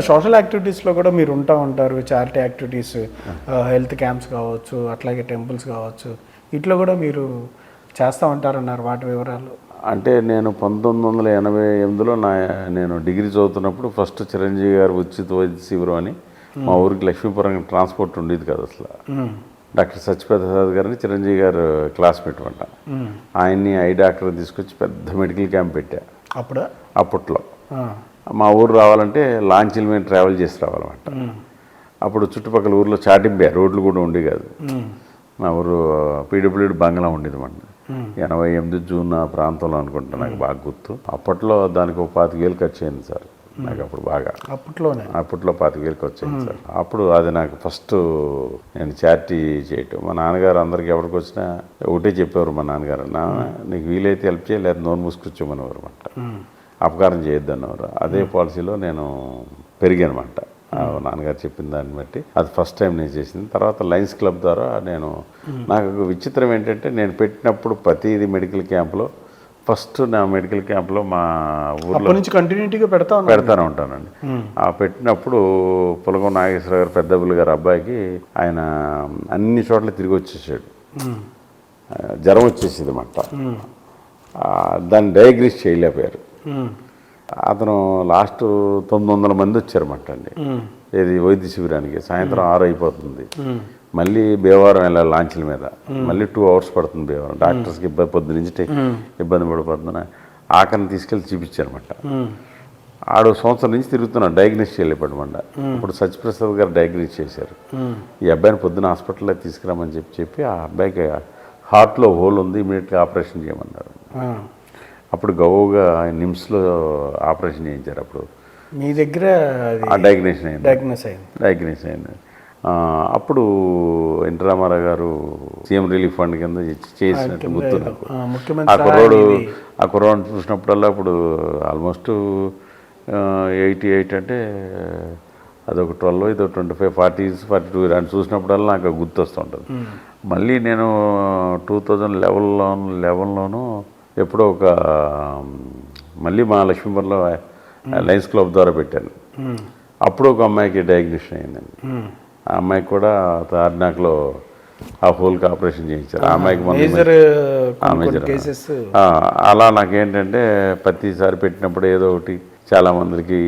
Social యాక్టివిటీస్లో కూడా మీరు ఉంటా ఉంటారు చారిటీ యాక్టివిటీస్ హెల్త్ క్యాంప్స్ కావచ్చు అట్లాగే టెంపుల్స్ కావచ్చు ఇట్లా కూడా మీరు చేస్తూ ఉంటారన్నారు వాటి వివరాలు? అంటే నేను పంతొమ్మిది వందల ఎనభై ఎనిమిదిలో నా నేను డిగ్రీ చదువుతున్నప్పుడు ఫస్ట్ చిరంజీవి గారు ఉచిత వైద్య శిబిరం అని మా ఊరికి లక్ష్మీపురం ట్రాన్స్పోర్ట్ ఉండేది కదా అసలు. డాక్టర్ సత్యప్రసాద్ గారిని చిరంజీవి గారు క్లాస్మేట్ అంట. ఆయన్ని ఐ డాక్టర్ తీసుకొచ్చి పెద్ద మెడికల్ క్యాంప్ పెట్టా. అప్పుడు? అప్పట్లో. మా ఊరు రావాలంటే లాంచీల మీద ట్రావెల్ చేసి రావాలన్నమాట. అప్పుడు చుట్టుపక్కల ఊర్లో చాటింపే రోడ్లు కూడా ఉండే కాదు. మా. ఊరు పీడబ్ల్యూడి బంగ్లా ఉండేది మన. ఎనభై ఎనిమిది జూన్ ఆ ప్రాంతంలో అనుకుంటా నాకు బాగా గుర్తు. అప్పట్లో దానికి ఒక పాతిక వేలు ఖర్చు అయింది సార్. నాకు అప్పుడు బాగా. అప్పట్లోనే? అప్పట్లో పాతిక వేలు ఖర్చు అయింది సార్. అప్పుడు అది నాకు ఫస్ట్ నేను చారిటీ చేయటం. మా నాన్నగారు అందరికి ఎవరికి వచ్చినా ఒకటే చెప్పేవారు మా నాన్నగారు. నాన్న నీకు వీలైతే హెల్ప్ చేయ లేదా నోరు మూసుకొచ్చామనేవారు అనమాట. అపకారం చేయొద్దు అన్నవారు అదే పాలసీలో నేను పెరిగానమాట. నాన్నగారు చెప్పిన దాన్ని బట్టి. అది ఫస్ట్ టైం నేను చేసింది. తర్వాత లయన్స్ క్లబ్ ద్వారా నేను నాకు విచిత్రం ఏంటంటే నేను పెట్టినప్పుడు ప్రతిది మెడికల్ క్యాంప్లో ఫస్ట్ నా మెడికల్ క్యాంప్లో మా ఊర్లో నుంచి కంటిన్యూటీగా పెడతా పెడతానే ఉంటానండి. ఆ పెట్టినప్పుడు పులగం నాగేశ్వర గారు పెద్దబుల్ గారు అబ్బాయికి ఆయన అన్ని చోట్ల తిరిగి వచ్చేసాడు. జ్వరం వచ్చేసింది అన్నమాట దాన్ని డయాగ్నోస్ చేయలేకపోయారు. అతను లాస్ట్ తొమ్మిది వందల మంది వచ్చారన్నమాట అండి. ఇది ఏది వైద్య శిబిరానికి? సాయంత్రం ఆరు అయిపోతుంది. మళ్ళీ భీమవరం వెళ్ళాలి లాంచ్ల మీద. మళ్ళీ టూ అవర్స్ పడుతుంది భీమవరం డాక్టర్స్కి ఇబ్బంది పొద్దు నుంచి ఇబ్బంది పడిపోతుందని ఆఖరిని తీసుకెళ్ళి చూపించారన్నమాట. ఆడు సంవత్సరం నుంచి తిరుగుతున్నాడు డయాగ్నోస్ చేయలేపడమంట ఇప్పుడు సత్యప్రసాద్ గారు డయాగ్నోస్ చేశారు. ఈ అబ్బాయిని పొద్దున హాస్పిటల్లో తీసుకురామని చెప్పి చెప్పి ఆ అబ్బాయికి హార్ట్లో హోల్ ఉంది ఇమీడియట్గా ఆపరేషన్ చేయమన్నారు. అప్పుడు గౌగా నిమ్స్లో ఆపరేషన్ చేయించారు అప్పుడు. మీ దగ్గర డయాగ్నేషన్ అయింది. డయాగ్నోస్ అయింది. డయాగ్నోస్ అయింది. అప్పుడు ఎన్టీ రామారావు గారు సీఎం రిలీఫ్ ఫండ్ కింద చేసినట్టు గుర్తు నాకు. ఆ, కుర్రోడు ఆ కుర్రోడు చూసినప్పుడల్లా ఇప్పుడు ఆల్మోస్ట్ ఎయిటీ ఎయిట్ అంటే అదొక ట్వెల్వ్ ఇది twenty five forties forty two ఇలాంటి చూసినప్పుడల్లా నాకు గుర్తు వస్తుంటుంది మళ్ళీ నేను టూ థౌజండ్ లెవెన్లో లెవెన్లోనూ ఎప్పుడో ఒక మళ్ళీ మా లక్ష్మీపురంలో లయన్స్ క్లబ్ ద్వారా పెట్టాను. అప్పుడు ఒక అమ్మాయికి డయాగ్నోషన్ అయిందండి. ఆ అమ్మాయికి కూడా తార్నాక్లో ఆ హోల్కి ఆపరేషన్ చేయించారు. ఆ అమ్మాయికి ఆ, అలా నాకేంటంటే ప్రతిసారి పెట్టినప్పుడు ఏదో ఒకటి చాలా మందికి